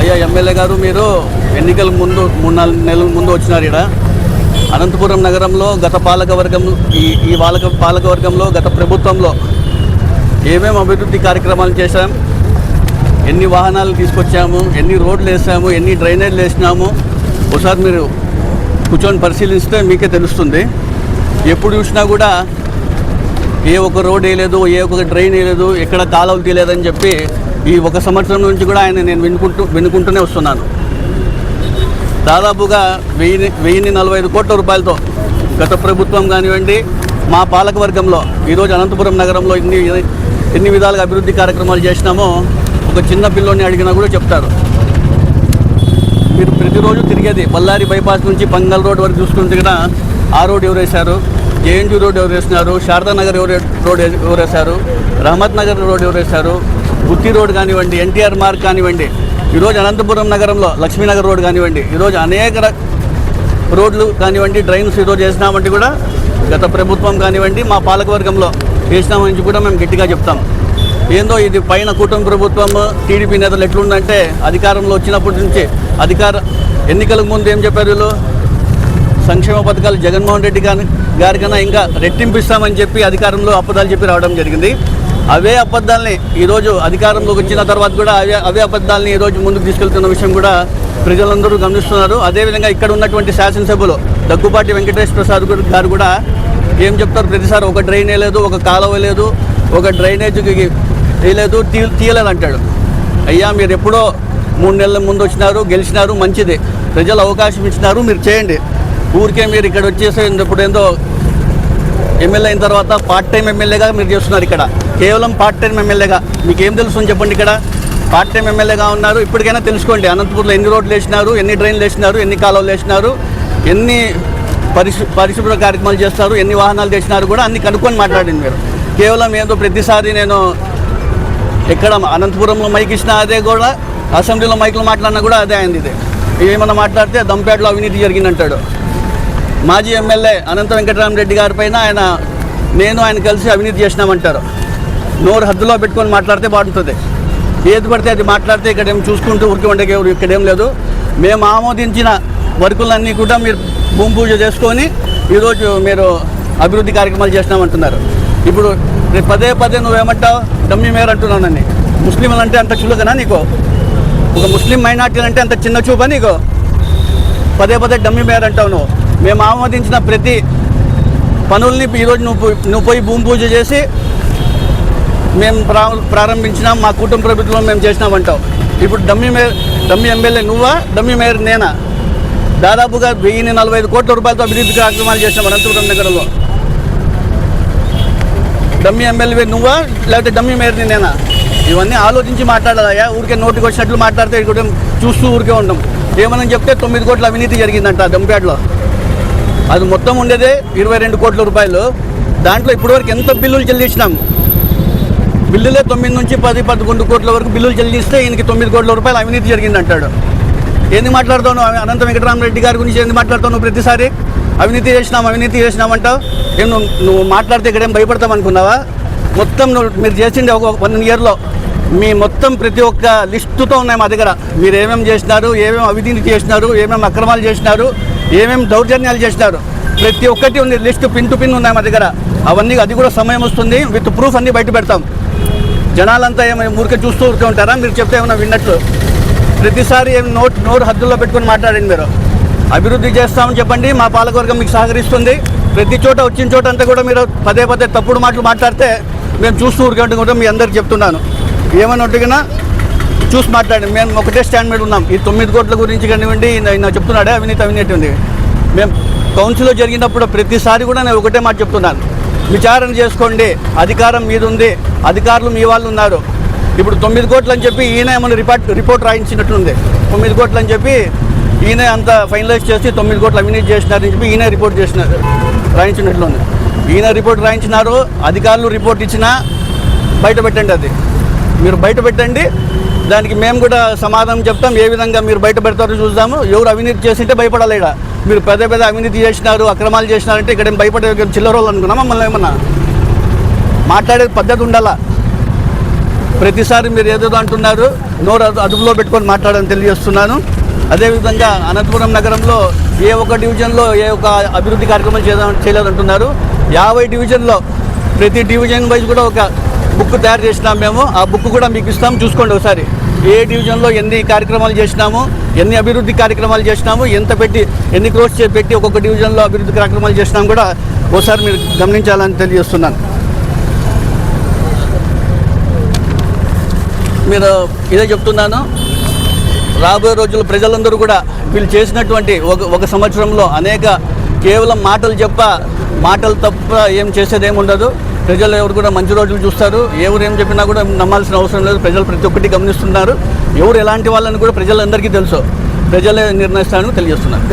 అయ్యా ఎమ్మెల్యే గారు మీరు ఎన్నికల ముందు మూడు నాలుగు నెలల ముందు వచ్చినారు ఇక్కడ అనంతపురం నగరంలో గత పాలకవర్గం ఈ ఈ పాలక పాలకవర్గంలో గత ప్రభుత్వంలో ఏమేమి అభివృద్ధి కార్యక్రమాలు చేశాం ఎన్ని వాహనాలు తీసుకొచ్చాము ఎన్ని రోడ్లు వేసాము ఎన్ని డ్రైనేజ్లు వేసినాము ఒకసారి మీరు కూర్చొని పరిశీలిస్తే మీకే తెలుస్తుంది. ఎప్పుడు చూసినా కూడా ఏ ఒక్క రోడ్ వేయలేదు ఏ ఒక్క డ్రైన్ వేయలేదు ఎక్కడ కాలువలు తీయలేదని చెప్పి ఈ ఒక సంవత్సరం నుంచి కూడా ఆయన నేను వినుకుంటూ వినుకుంటూనే వస్తున్నాను. దాదాపుగా వెయ్యి వెయ్యిన్ని నలభై ఐదు కోట్ల రూపాయలతో గత ప్రభుత్వం కానివ్వండి మా పాలకవర్గంలో ఈరోజు అనంతపురం నగరంలో ఎన్ని ఎన్ని విధాలుగా అభివృద్ధి కార్యక్రమాలు చేసినామో ఒక చిన్న పిల్లోని అడిగినా కూడా చెప్తారు. మీరు ప్రతిరోజు తిరిగేది బళ్ళారి బైపాస్ నుంచి పంగల్ రోడ్ వరకు చూసుకుంటే కూడా ఆ రోడ్ ఎవరు వేశారు జేఎన్టీ రోడ్ ఎవరు వేసినారు శారదా నగర్ ఎవరు రోడ్ ఎవరు వేశారు రహమత్ నగర్ రోడ్ ఎవరు వేశారు గుత్తి రోడ్ కానివ్వండి ఎన్టీఆర్ మార్గ్ కానివ్వండి ఈరోజు అనంతపురం నగరంలో లక్ష్మీనగర్ రోడ్ కానివ్వండి ఈరోజు అనేక రోడ్లు కానివ్వండి డ్రైన్స్ ఈరోజు వేసినామంటే కూడా గత ప్రభుత్వం కానివ్వండి మా పాలకవర్గంలో వేసినామని కూడా మేము గట్టిగా చెప్తాం. ఏందో ఇది పైన కూటమి ప్రభుత్వం టీడీపీ నేతలు ఎట్లుందంటే అధికారంలో వచ్చినప్పటి నుంచి అధికార ఎన్నికలకు ముందు ఏం చెప్పారు వీళ్ళు? సంక్షేమ పథకాలు జగన్మోహన్ రెడ్డి గారి గారి కన్నా ఇంకా రెట్టింపిస్తామని చెప్పి అధికారంలో అబద్ధాలు చెప్పి రావడం జరిగింది. అవే అబద్ధాలని ఈరోజు అధికారంలోకి వచ్చిన తర్వాత కూడా అవే అవే అబద్ధాలని ఈరోజు ముందుకు తీసుకెళ్తున్న విషయం కూడా ప్రజలందరూ గమనిస్తున్నారు. అదేవిధంగా ఇక్కడ ఉన్నటువంటి శాసనసభలో దగ్గుబాటి వెంకటేష్ ప్రసాద్ గారు- కూడా ఏం చెప్తారు? ప్రతిసారి ఒక డ్రైన్ వేయలేదు ఒక కాలువ లేదు ఒక డ్రైనేజ్కి వేయలేదు తీ తీయలేదు అంటాడు. అయ్యా మీరు ఎప్పుడో మూడు నెలల ముందు వచ్చినారు గెలిచినారు మంచిది. ప్రజలు అవకాశం ఇచ్చినారు మీరు చేయండి. ఊరికే మీరు ఇక్కడ వచ్చేసి ఇప్పుడు ఏందో ఎమ్మెల్యే అయిన తర్వాత పార్ట్ టైం ఎమ్మెల్యేగా మీరు చేస్తున్నారు ఇక్కడ. కేవలం పార్ట్ టైం ఎమ్మెల్యేగా. మీకు ఏం తెలుసు అని చెప్పండి ఇక్కడ? పార్ట్ టైం ఎమ్మెల్యేగా ఉన్నారు. ఇప్పటికైనా తెలుసుకోండి. అనంతపూర్లో ఎన్ని రోడ్లు వేసినారు ఎన్ని డ్రైన్లు వేసినారు ఎన్ని కాలువలు వేసినారు ఎన్ని పరిశు పరిశుభ్ర కార్యక్రమాలు చేస్తారు ఎన్ని వాహనాలు తెచ్చినారు కూడా అన్ని కనుక్కొని మాట్లాడింది మీరు. కేవలం ఏదో ప్రతిసారి నేను ఎక్కడ అనంతపురంలో మైక్ ఇచ్చినా అదే కూడా అసెంబ్లీలో మైకులు మాట్లాడినా కూడా అదే అయింది ఇదే ఏమైనా మాట్లాడితే దంపేటలో అవినీతి జరిగిందంటాడు. మాజీ ఎమ్మెల్యే అనంత వెంకటరామరెడ్డి గారి పైన ఆయన నేను ఆయన కలిసి అవినీతి చేసినామంటారు. నోరు హద్దులో పెట్టుకొని మాట్లాడితే బాగుంటుంది. ఏది పడితే అది మాట్లాడితే ఇక్కడ ఏం చూసుకుంటూ ఉరికి ఉండకే ఇక్కడేం లేదు. మేము ఆమోదించిన వర్కులన్నీ కూడా మీరు భూమి పూజ చేసుకొని ఈరోజు మీరు అభివృద్ధి కార్యక్రమాలు చేసినామంటున్నారు. ఇప్పుడు రేపు పదే పదే నువ్వేమంటావు? డమ్మీ మేర అంటున్నానని ముస్లింలు అంటే అంత చులకనా నీకు? ఒక ముస్లిం మైనార్టీలు అంటే అంత చిన్న చూపా నీకు? పదే పదే డమ్మి మేర అంటావు నువ్వు. మేము ఆమోదించిన ప్రతి పనుల్ని ఈరోజు నువ్వు పోయి- నువ్వు పోయి భూమి పూజ చేసి మేము ప్రా ప్రారంభించినాం మా కుటుంబ ప్రభుత్వం మేము చేసినామంటావు. ఇప్పుడు డమ్మి మేయర్ డమ్మి ఎమ్మెల్యే నువ్వా డమ్మి మేయర్ నేనా? దాదాపుగా వెయ్యి నలభై ఐదు కోట్ల రూపాయలతో అభివృద్ధి కార్యక్రమాలు చేసినాం అనంతపురం నగరంలో. డమ్మి ఎమ్మెల్యే నువ్వా లేకపోతే డమ్మి మేయర్ని నేనా? ఇవన్నీ ఆలోచించి మాట్లాడాలయ్యా. ఊరికే నోటికి వచ్చినట్లు మాట్లాడితే ఇక్కడ చూస్తూ ఊరికే ఉంటాం. ఏమని చెప్తే తొమ్మిది కోట్ల అవినీతి జరిగిందంట దంపేటలో అది మొత్తం ఉండేదే ఇరవై రెండు కోట్ల రూపాయలు. దాంట్లో ఇప్పటివరకు ఎంత బిల్లులు చెల్లించినాం? బిల్లులే తొమ్మిది నుంచి పది పదకొండు కోట్ల వరకు బిల్లులు చెల్లిస్తే ఈయనకి తొమ్మిది కోట్ల రూపాయలు అవినీతి జరిగిందంటాడు. ఏంది మాట్లాడుతావు? అనంత వెంకటరామరెడ్డి గారి గురించి ఏంది మాట్లాడుతాను నువ్వు ప్రతిసారి? అవినీతి చేసినాం అవినీతి చేసినామంటావు? ఏం నువ్వు నువ్వు మాట్లాడితే ఇక్కడేం భయపడతాం అనుకున్నావా? మొత్తం నువ్వు మీరు చేసిండే ఒక వన్ ఇయర్లో మీ మొత్తం ప్రతి ఒక్క లిస్టుతో ఉన్నాయి మా దగ్గర. మీరు ఏమేమి చేసినారు? ఏమేమి అవినీతి చేసినారు? ఏమేమి అక్రమాలు చేసినారు? ఏమేమి దౌర్జన్యాలు చేసినారు? ప్రతి ఒక్కటి ఉంది. లిస్ట్ పిన్ టు పిన్ ఉన్నాయి మా దగ్గర. అవన్నీ అది కూడా సమయం వస్తుంది. విత్ ప్రూఫ్ అన్నీ బయట పెడతాం. జనాలంతా ఏమైనా ఊరికే చూస్తూ ఊరికే ఉంటారా? మీరు చెప్తే ఏమైనా విన్నట్లు. ప్రతిసారి ఏం నోట్ నోరు హద్దుల్లో పెట్టుకొని మాట్లాడండి మీరు. అభివృద్ధి చేస్తామని చెప్పండి. మా పాలకవర్గం మీకు సహకరిస్తుంది. ప్రతి చోట వచ్చిన చోట అంతా కూడా మీరు పదే పదే తప్పుడు మాటలు మాట్లాడితే మేము చూస్తూ ఊరికే కూడా మీ అందరికి చెప్తున్నాను. ఏమైనా ఉంటుగా చూసి మాట్లాడండి. మేము ఒకటే స్టాండ్ మీద ఉన్నాం. ఈ తొమ్మిది కోట్ల గురించి కానివ్వండి నేను చెప్తున్నాడే అవినీతి అవినీతి ఉంది. మేము కౌన్సిల్లో జరిగినప్పుడు ప్రతిసారి కూడా నేను ఒకటే మాట చెప్తున్నాను. విచారణ చేసుకోండి. అధికారం మీద ఉంది. అధికారులు మీ వాళ్ళు ఉన్నారు. ఇప్పుడు తొమ్మిది కోట్లు అని చెప్పి ఈయన ఏమైనా రిపోర్ట్ రిపోర్ట్ రాయించినట్లుంది. తొమ్మిది కోట్లు అని చెప్పి ఈయన అంత ఫైనలైజ్ చేసి తొమ్మిది కోట్లు అవినీతి చేసినారని చెప్పి ఈయన రిపోర్ట్ చేసిన రాయించినట్లుంది. ఈయన రిపోర్ట్ రాయించినారు. అధికారులు రిపోర్ట్ ఇచ్చినా బయట పెట్టండి అది. మీరు బయట పెట్టండి. దానికి మేము కూడా సమాధానం చెప్తాం. ఏ విధంగా మీరు బయటపెడతారో చూద్దాము. ఎవరు అవినీతి చేసింటే భయపడాలి ఇక్కడ మీరు పెద్ద పెద్ద అవినీతి చేసినారు అక్రమాలు చేసినారంటే ఇక్కడ ఏం భయపడే చిల్లరోళ్ళు అనుకున్నా మమ్మల్ని ఏమన్నా? మాట్లాడే పద్ధతి ఉండాలా? ప్రతిసారి మీరు ఏదేదో అంటున్నారు నోరు అదు- అదుపులో పెట్టుకొని మాట్లాడని తెలియజేస్తున్నాను. అదేవిధంగా అనంతపురం నగరంలో ఏ ఒక్క డివిజన్లో ఏ ఒక్క అభివృద్ధి కార్యక్రమం చేద్దాం చేయలేదంటున్నారు. యాభై డివిజన్లో ప్రతి డివిజన్ వైజ్ కూడా ఒక బుక్ తయారు చేసినాం మేము. ఆ బుక్ కూడా మీకు ఇస్తాం. చూసుకోండి ఒకసారి. ఏ డివిజన్లో ఎన్ని కార్యక్రమాలు చేసినాము ఎన్ని అభివృద్ధి కార్యక్రమాలు చేసినాము ఎంత పెట్టి ఎన్ని క్రోర్స్ పెట్టి ఒక్కొక్క డివిజన్లో అభివృద్ధి కార్యక్రమాలు చేసినాం కూడా ఒకసారి మీరు గమనించాలని తెలియజేస్తున్నాను. మీరు ఇదే చెప్తున్నాను. రాబోయే రోజుల్లో ప్రజలందరూ కూడా వీళ్ళు చేసినటువంటి ఒక ఒక సంవత్సరంలో అనేక కేవలం మాటలు చెప్ప మాటలు తప్ప ఏం చేసేది ఏమి ఉండదు. ప్రజలు ఎవరు కూడా మంచి రోజులు చూస్తారు. ఎవరు ఏం చెప్పినా కూడా నమ్మాల్సిన అవసరం లేదు. ప్రజలు ప్రతి ఒక్కటి గమనిస్తున్నారు. ఎవరు ఎలాంటి వాళ్ళని కూడా ప్రజలందరికీ తెలుసు. ప్రజలే నిర్ణయిస్తారని తెలియజేస్తున్నారు